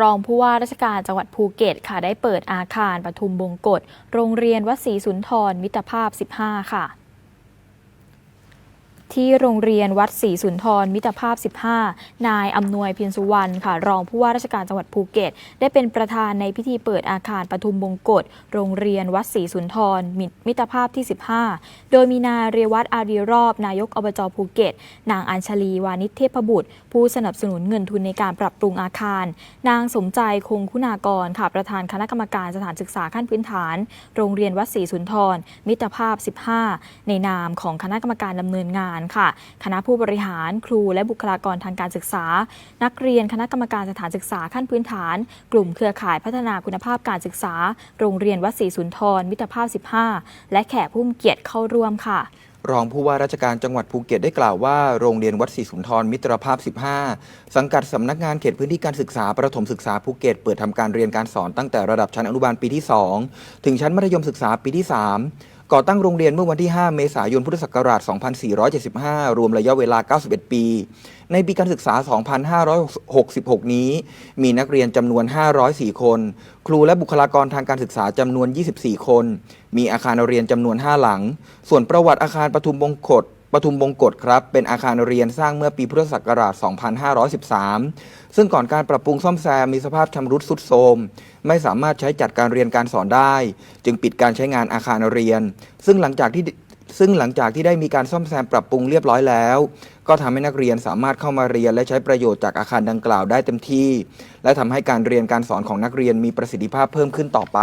รองผู้ว่าราชการจังหวัดภูเก็ตค่ะได้เปิดอาคารปทุมบงกฎโรงเรียนวัดศรีสุนทรมิตรภาพ 15 ค่ะ ที่โรงเรียนวัดศรีสุนทร มิตรภาพ 15 นายอำนวยเพียรสุวรรณค่ะ รองผู้ว่าราชการจังหวัดภูเก็ต ได้เป็นประธานในพิธีเปิดอาคารปทุมบงกฎโรงเรียนวัดศรีสุนทร มิตรมิตรภาพที่ 15 โดยมีนายเรวัตอารีรอบ นายกอบจภูเก็ต นางอัญชลีวานิชเทพบุตร ผู้สนับสนุนเงินทุนในการปรับปรุงอาคาร นางสมใจคงคุณากรค่ะ ประธานคณะกรรมการสถานศึกษาขั้นพื้นฐาน โรงเรียนวัดศรีสุนทร มิตรภาพ 15 ในนามของคณะกรรมการดำเนินงานค่ะ คณะผู้บริหาร ครูและบุคลากรทางการศึกษา นักเรียนคณะกรรมการสถานศึกษาขั้นพื้นฐาน กลุ่มเครือข่ายพัฒนาคุณภาพการศึกษา โรงเรียนวัดศรีสุนทร มิตรภาพ 15 และแขกผู้มีเกียรติเข้าร่วมค่ะรองผู้ว่าราชการจังหวัดภูเก็ตได้กล่าวว่าโรงเรียนวัดศรีสุนทรมิตรภาพ 15 สังกัดสำนักงานเขตพื้นที่การศึกษาประถมศึกษาภูเก็ตเปิดทำการเรียนการสอนตั้งแต่ระดับชั้นอนุบาลปีที่ 2 ถึงชั้นมัธยมศึกษาปีที่ 3 ก่อตั้งโรงเรียนเมื่อวันที่ 5 เมษายน พุทธศักราช 2475 รวมระยะเวลา 91 ปี ในปีการศึกษา 2566 นี้ มีนักเรียนจำนวน 504 คน ครูและบุคลากรทางการศึกษาจำนวน 24 คน มีอาคารเรียนจำนวน 5 หลัง ส่วนประวัติอาคารปทุมบงคต ปทุมบงกฎครับ เป็นอาคารเรียนสร้างเมื่อปีพุทธศักราช 2513 ซึ่งก่อนการปรับปรุงซ่อมแซมมีสภาพชำรุดทรุดโทรม ไม่สามารถใช้จัดการเรียนการสอนได้ จึงปิดการใช้งานอาคารเรียน ซึ่งหลังจากที่ซึ่งหลังจากที่ได้มีการซ่อมแซมปรับปรุงเรียบร้อยแล้ว ก็ทำให้นักเรียนสามารถเข้ามาเรียนและใช้ประโยชน์จากอาคารดังกล่าวได้เต็มที่ และทำให้การเรียนการสอนของนักเรียนมีประสิทธิภาพเพิ่มขึ้นต่อไป